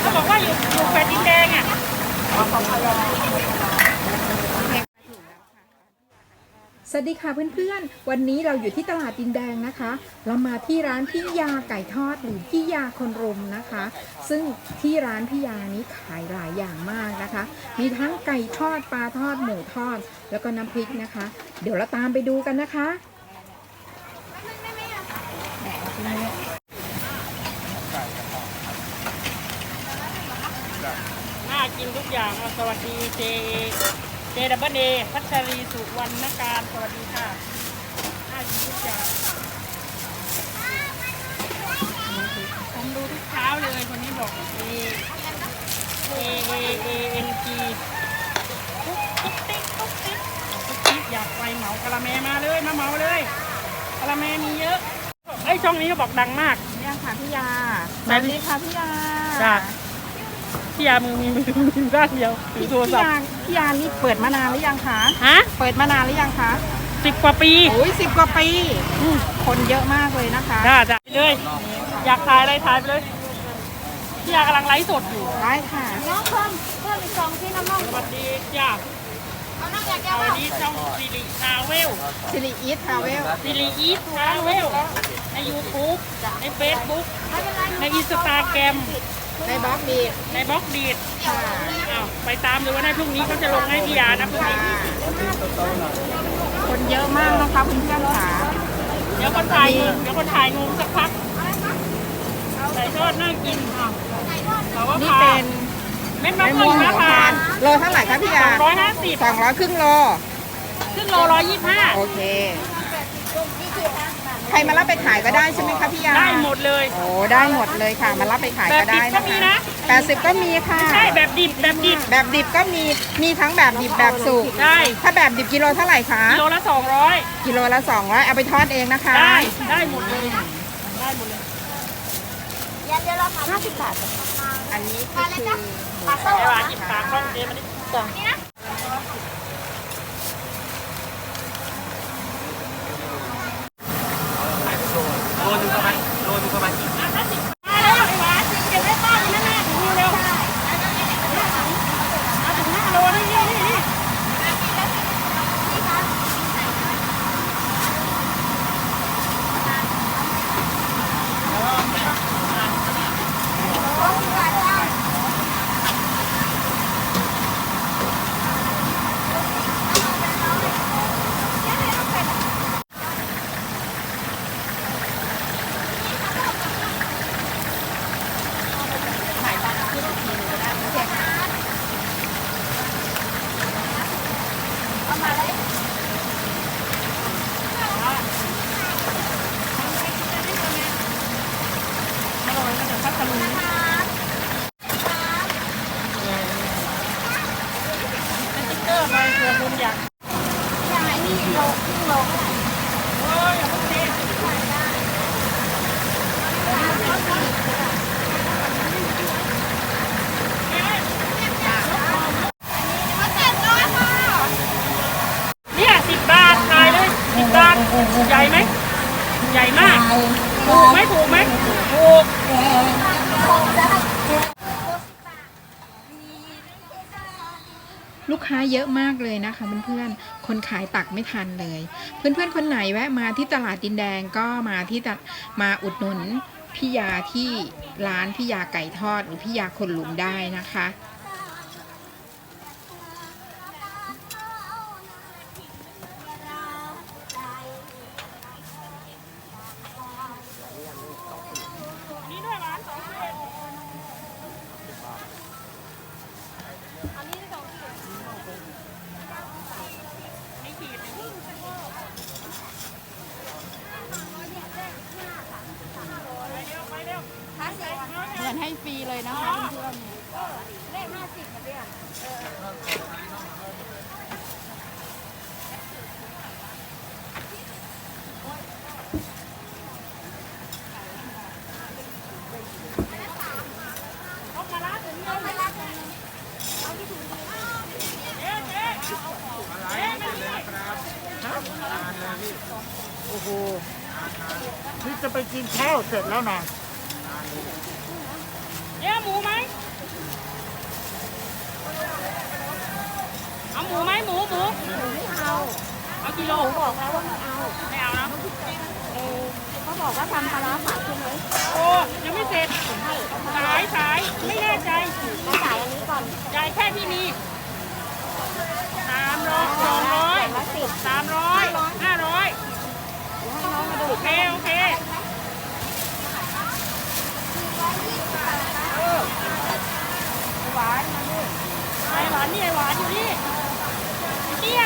เขาบอกว่าอยู่อยู่แฟลตดินแดงอะสวัสดีค่ะเพื่อนๆ วันนี้เราอยู่ที่ตลาดดินแดงนะคะ เรามาที่ร้านพี่ยาไก่ทอดหรือพี่ยาคนรมนะคะ ซึ่งที่ร้านพี่ยานี้ขายหลายอย่างมากนะคะ มีทั้งไก่ทอดปลาทอดหมูทอด แล้วก็น้ำพริกนะคะ เดี๋ยวเราตามไปดูกันนะคะ กินทุกอย่างอะสวัสดีเจเจดับเบิลเอพัชรีสุวรรณการสวัสดีค่ะน่ากินทุกอย่างผมดูทุกเช้าเลยคนนี้บอกเอเอเอเอเอ็นจีทุกทุกติ๊กทุกติ๊กทุกติ๊กอยากไปเหมากะละแมมาเลยมาเหมาเลยกะละแมมีเยอะไอยช่องนี้เขาบอกดังมากเนี่ยค่ะพี่ยาสวัสดีค่ะพี่ยาจ้ะ พี่ยามือมีมือมีด้านเดียวถือโทรศัพท์ พี่ยานี่เปิดมานานหรือยังคะ ฮะเปิดมานานหรือยังคะสิบกว่าปี โอ้ยสิบกว่าปี คนเยอะมากเลยนะคะจ้าจ้ะไปเลย อยากถ่ายอะไรถ่ายไปเลย พี่ยากำลังไลฟ์สดอยู่ได้ค่ะ น้องเพิ่มเพิ่มอีกสองที่น้ำน่องสวัสดีจ้าเอานั่งอยากสแก้ววัเปสล่าดีช่องซิริทาวเวลสิริอีททราเวลซิริอีททาวเวลใน YouTube ใน Facebook ไม่เป็นไรในอินสตาแกรม ในบล็อกดีในบล็อกดีดค่ะอ้าวไปตามดูว่าในพรุ่งนี้เขาจะลงให้พี่ยานะพรุ่งนี้ คนเยอะมากนะคะคุณเพื่อนค่ะเดี๋ยวคนถ่ายเดี๋ยวคนถ่ายงงสักพักไก่ทอดน่ากินอ้าวเราก็นี่พาเป็นเม็ดมะไม่ม่ม่ววงงหิหัมวพาพานนต์โลเท่าไหร่คะพี่สยาองร้อยห้าสิบสองร้อยครึ่งโล ครึ่งโลร้อยยี่สิบห้าโอเค ใครมารับไปขายก็ได้ใช่ไหมคะพี่ยาได้หมดเลย โอ้ได้หมดเลยค่ะ มารับไปขายก็ได้แบบดิบก็มีนะนะคะแปดสิบก็มีค่ะ ใช่แบบดิบแบบดิบแบบดิบก็มีมีทั้งแบบดิบแบบสุกได้ ถ้าแบบดิบกิโลเท่าไหร่คะกิโลละสองร้อยกิโลละสองร้อยเอาไปทอดเองนะคะ ได้ได้หมดเลยได้หมดเลยยันเดี๋ยวเราห้าสิบบาทอันนี้ก็คือปลาไอ้ส้มหวานหยิบปากกล้องเจมาดิจ้ะนี่นะ มาแล้วไอ้หวานเก็บไว้ป้าอยู่นั่นน่ะดูเร็วมาถึงห้าโลนี่นี่นี่นี่อร่อยมาจากพัทลุงสติ๊กเกอร์มาเผื่อคุณอยาก ยังไงนี่โลครึ่งโลเท่าไหร่ โอ้ยอย่าเพิ่งเท มาเจ็ดร้อยค่ะ เนี่ยสิบบาทขายเลยสิบบาท ใหญ่ไหม ใหญ่มาก ถูกไหมถูกไหมถูก ลูกค้า เยอะมากเลยนะคะเพื่อนๆ คนขายตักไม่ทันเลย เพื่อนๆ คนไหนแวะมาที่ตลาดดินแดงก็มาที่มาอุดหนุนพี่ยาที่ร้านพี่ยาไก่ทอดหรือพี่ยาคนหลุมได้นะคะ โอ้โหนี่จะไปกินข้าวเสร็จแล้วนะเดี๋ยวหมูไหมเอาหมูไหมหมูหมูไม่เอาเอากิโลหนูบอกแล้วว่าไม่เอาไม่เอานะเออเขาบอกว่าทำปลาร้าผัดใช่ไหมโอ้ยังไม่เสร็จสายสายไม่แน่ใจก็จ่ายอันนี้ก่อนจ่ายแค่ที่มีสามร้อยสองร้อยละสิบสามร้อยห้าร้อย เดี๋ยวให้น้องมาดู โอเคโอเคหวานมาด้วยไอหวานนี่ไอหวานอยู่นี่เตี้ย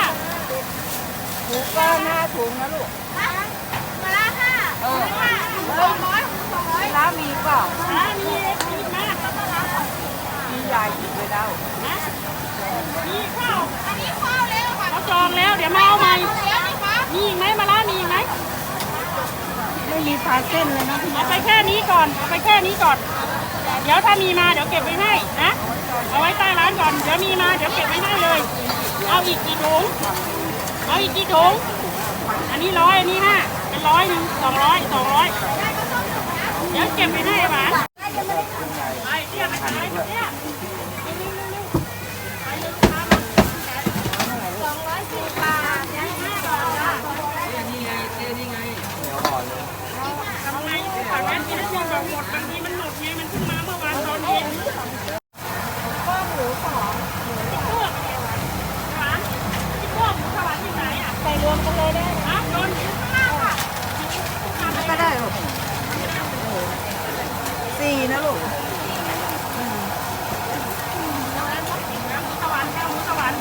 หมูก้อนห้าถุงนะลูกมาละค่ะเออสองร้อยสองร้อยแล้วมีเปล่าอ่ามีมีมามีใหญ่อีกเลยแล้วนะมีข้าว อันนี้ข้าวแล้วค่ะเขาจองแล้ว เดี๋ยวมาเอาใหม่ เดี๋ยวนะคะ มีอีกไหมมาล่ามีอีกไหม ไม่มีปลาเส้นเลยนะพี่เอาไปแค่นี้ก่อน เอาไปแค่นี้ก่อน เดี๋ยวถ้ามีมาเดี๋ยวเก็บไว้ให้นะ เอาไว้ใต้ร้านก่อน เดี๋ยวมีมาเดี๋ยวเก็บไว้ให้เลย เอาอีกกี่ถุง เอาอีกกี่ถุง อันนี้ร้อยอันนี้ห้าเป็นร้อยหนึ่งสองร้อยสองร้อยเดี๋ยวเก็บไว้ให้หวานไปเตี้ยไปขายเตี้ย สองร้อยสิบบาทนะห้าบาท ทำไงฝั่งนั้นที่ที่บอกหมดบางทีมันหมดไงมันเพิ่งมาเมื่อวานตอนเย็น ข้าวหมูสอง ที่พวกหวานที่พวกหมูสวรรค์ที่ไหนอะ ใส่รวมกันเลยได้ ฮะโดนข้างล่างอะ ก็ได้ลูกสี่นะลูก หมูสวรรค์หมูสวรรค์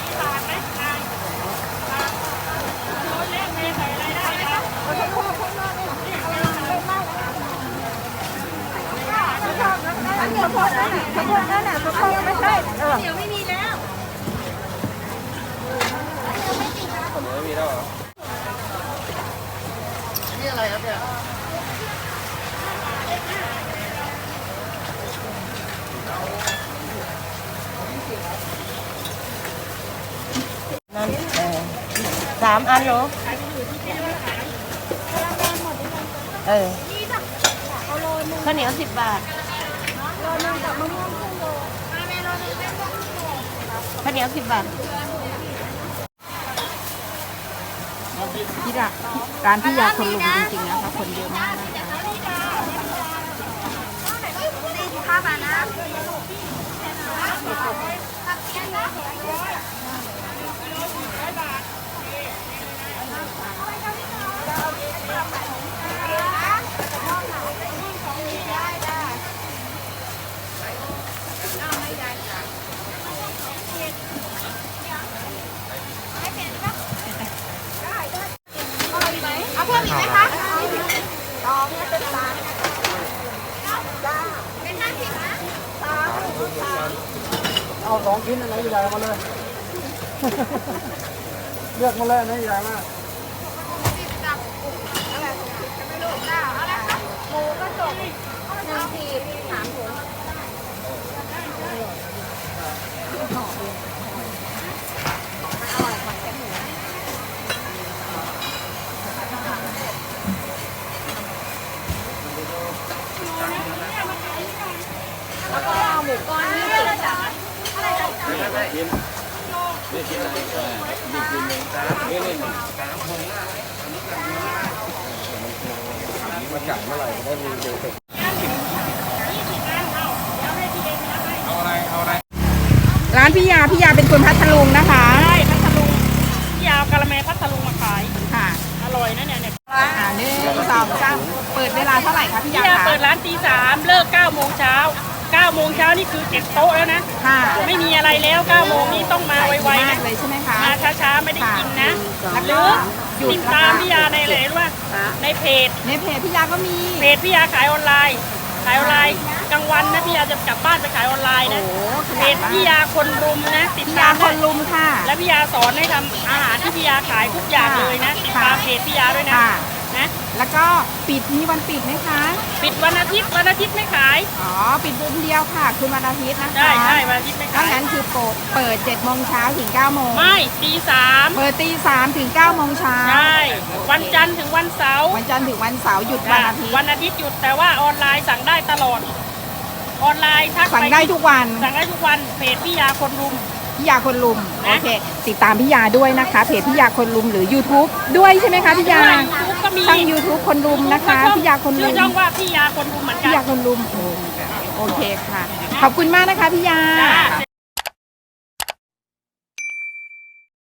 มีตาดไหมนายตาดโอ้ยเล่นเมย์ใส่อะไรได้ครับ อันเดียวพอนั่นแหละพ อนั่นแหละพอไม่ใช่เออเดี๋ยวไม่มีแล้วนั่นเออสามอันเหรอเออข้าวเหนียวสิบบาท ข้าวเหนียวสิบบาทที่ร้านร้านพี่ยาคนลุมจริงๆนะคะคนเยอะมากนะคะห้าบานะ เอาเพิ่มอีกไหมคะสองเป็นสามจ้าเป็นห้าสิบนะสามสาม เอาสองชิ้นอันไหน ใหญ่มาเลย เลือกมาเลยนไหนใหญ่มากสิบกับอะไรจะไม่รู้จ้าอรคะหมูกระจกหนึ่งขีสามถุงแล้วก็เอาหมูก้อนะยี่สิบล้านเอาเดี๋ยวให้พี่เองนะให้ร้านพี่ยาพี่ยาเป็นคนพัทลุงนะคะได้พัทลุงพี่ยาวกะละแมพัทลุงมาขายค่ะอร่อยนะเนี่ยเนี่ยอ่าหนึ่งสองสามเปิดเวลาเท่าไหร่คะพี่พี่ยายาคะเปิดร้านตีสามเลิกเก้าโมงเช้า เก้าโมงเช้านี่คือเก็บโต๊ะแล้วนะ ค่ะไม่มีอะไรแล้วเก้าโมงนี้ต้องมาไวๆมานะกเลยใช่ไหมคะ มาช้าๆไม่ได้กินนะค่ะหรือหยุดติดนะคะตามพี่ยาในอะไรรู้ป่ะ ในเพจ ในเพจพี่ยาก็มี เพจพี่ยาขายออนไลน์ ขายออนไลน์กลางวันนะพี่ยาจะกลับบ้านไปขายออนไลน์โอ้นะโหขเพนาดจว่าพี่ยาคนรุมนะ ติดพี่ตายามคได้นลุมค่ะ และพี่ยาสอนให้ทำอาหารที่พี่ยาขายทุกอย่างเลยนะติดตามค่ะเพจพี่ยาด้วยนะ ค่ะ นะแล้วก็ปิดมีวันปิดไหมคะ ปิดวันอาทิตย์วันอาทิตย์ไม่ขาย อ๋อ ปิดวันเดียวค่ะ คือวันอาทิตย์นะคะได้ได้วันอาทิตย์ไม่ถ้าขายงั้นคือโปะเปิด7โมงเช้าถึง9โมงไม่ตีสามเปิดตี3ถึง9โมงเช้าใช่วันจันทร์ถึงวันเสาร์วันจันทร์ถึงวันเสาร์หยุดวันอาทิตย์วันอาทิตย์หยุดแต่ว่าออนไลน์สั่งได้ตลอด ออนไลน์ทักสั่งไปได้ทุกวัน สั่งได้ทุกวันเพจพี่ยาคนรุม พี่ยาคนลุมนะโอเคติดตามพี่ยาด้วยนะคะเพจพี่ยาคนลุมหรือ YouTube ด้วยใช่ไหมคะพี่ยายูทูบก็มีช่อง YouTube คนลุมนะคะช่องพี่ยาคนลุชื่อมช่องว่าพี่ยาคนรุมเหมือนกัพี่นยาคนลุมโอโอเคค่ะ ขอบคุณมากนะคะพี่ยา จ้า